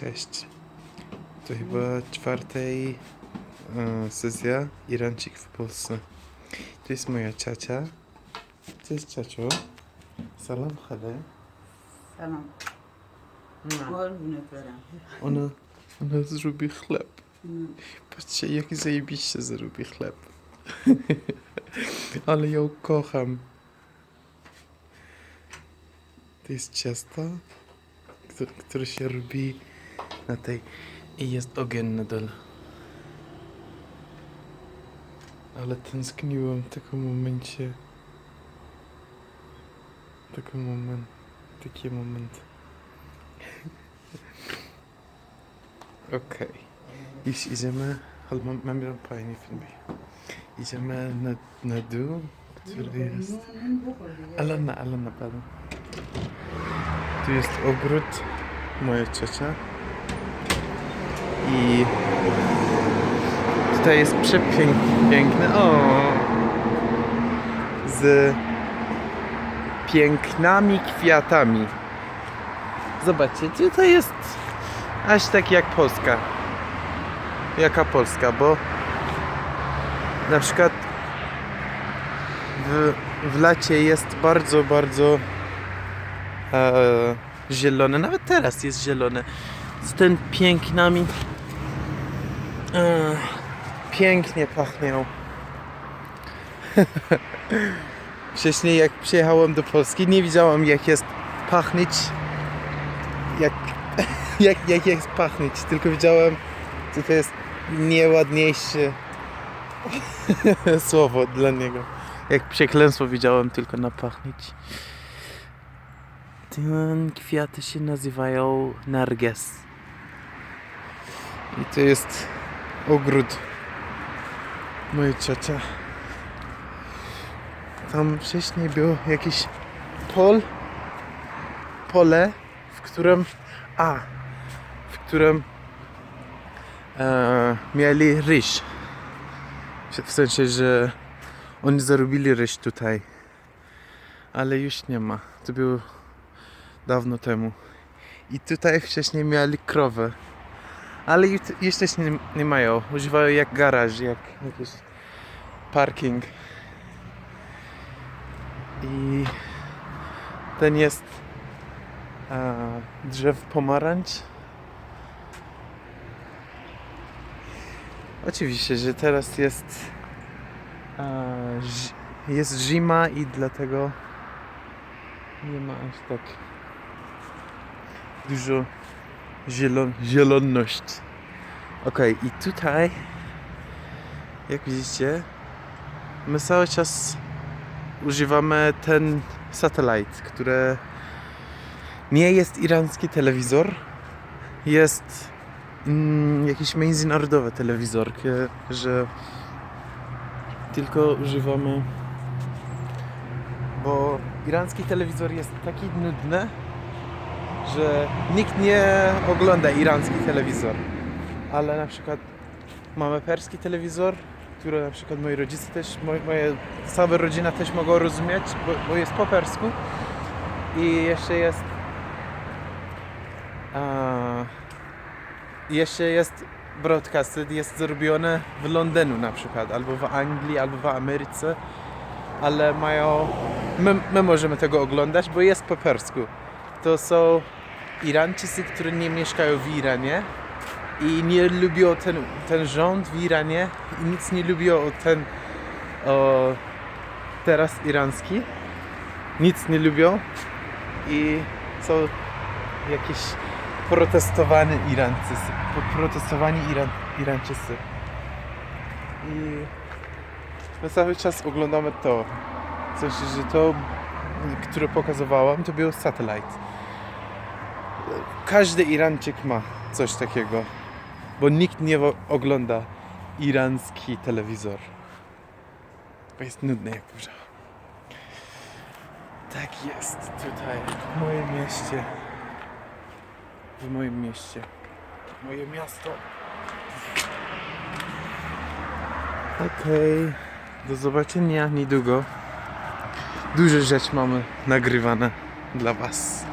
Cześć. To chyba czwartej e, sesja Irancik w Polsce. To jest moja ciocia. Cześć ciociu. Salam. Gol bunu veren. Ona, ona zrobi chleb. Mm. Patrzcie, jak zajebiście zrobi chleb. Ale ją kocham. To jest ciasto, które się robi na tej... I jest ogień na dole. Ale tęskniłem w takim momencie. Taki moment. Taki moment. Okej. Jeśli idziemy, ale mam, mam fajny film. Idziemy na, na dół, który jest... Ale na, ale na pewno. Tu jest ogród, moja ciocia. I tutaj jest przepiękny. O! Z pięknymi kwiatami. Zobaczcie, tutaj jest aż tak jak Polska. Jaka Polska, bo na przykład w, w lacie jest bardzo, bardzo e, zielone. Nawet teraz jest zielone. Z ten pięknami pięknie pachnią. Wcześniej jak przyjechałem do Polski nie wiedziałam jak jest pachnieć jak, jak, jak jest pachnieć, tylko wiedziałem że to jest nieładniejsze słowo dla niego. Jak przekleństwo widziałem tylko na pachnieć. Te kwiaty się nazywają narges. I to jest ogród mojej ciocia. Tam wcześniej było jakieś pol, pole, w którym, a, w którym e, mieli ryż. W sensie, że oni zarobili ryż tutaj. Ale już nie ma. To było dawno temu. I tutaj wcześniej mieli krowę. Ale już, też nie, nie mają. Używają jak garaż, jak jakiś parking. I ten jest e, drzew pomarańcz. Oczywiście, że teraz jest zi- jest zima i dlatego nie ma aż tak dużo zielon zieloność. Okej, i tutaj jak widzicie my cały czas używamy ten satelit, które nie jest irański telewizor, jest mm, jakiś międzynarodowy telewizor, że tylko używamy, bo irański telewizor jest taki nudny, że nikt nie ogląda irański telewizor. Ale na przykład mamy perski telewizor, który na przykład moi rodzice też, moje cała rodzina też mogą rozumieć, bo, bo jest po persku. I jeszcze jest a, jeszcze jest broadcasted, jest zrobione w Londynu na przykład, albo w Anglii, albo w Ameryce, ale mają, my, my możemy tego oglądać, bo jest po persku. To są Irańczycy, którzy nie mieszkają w Iranie i nie lubią ten, ten rząd w Iranie i nic nie lubią o ten o, teraz irański. Nic nie lubią i są jakieś protestowani Irańczycy. Protestowani Iran, Irańczycy. I my cały czas oglądamy to. Sensie, że to, które pokazywałam, to był satelit. Każdy Irańczyk ma coś takiego, bo nikt nie ogląda irański telewizor. Bo jest nudny jak burza. Tak jest tutaj, w moim mieście. W moim mieście. Moje miasto. Okej. Do zobaczenia niedługo. Duże rzeczy mamy nagrywane dla Was.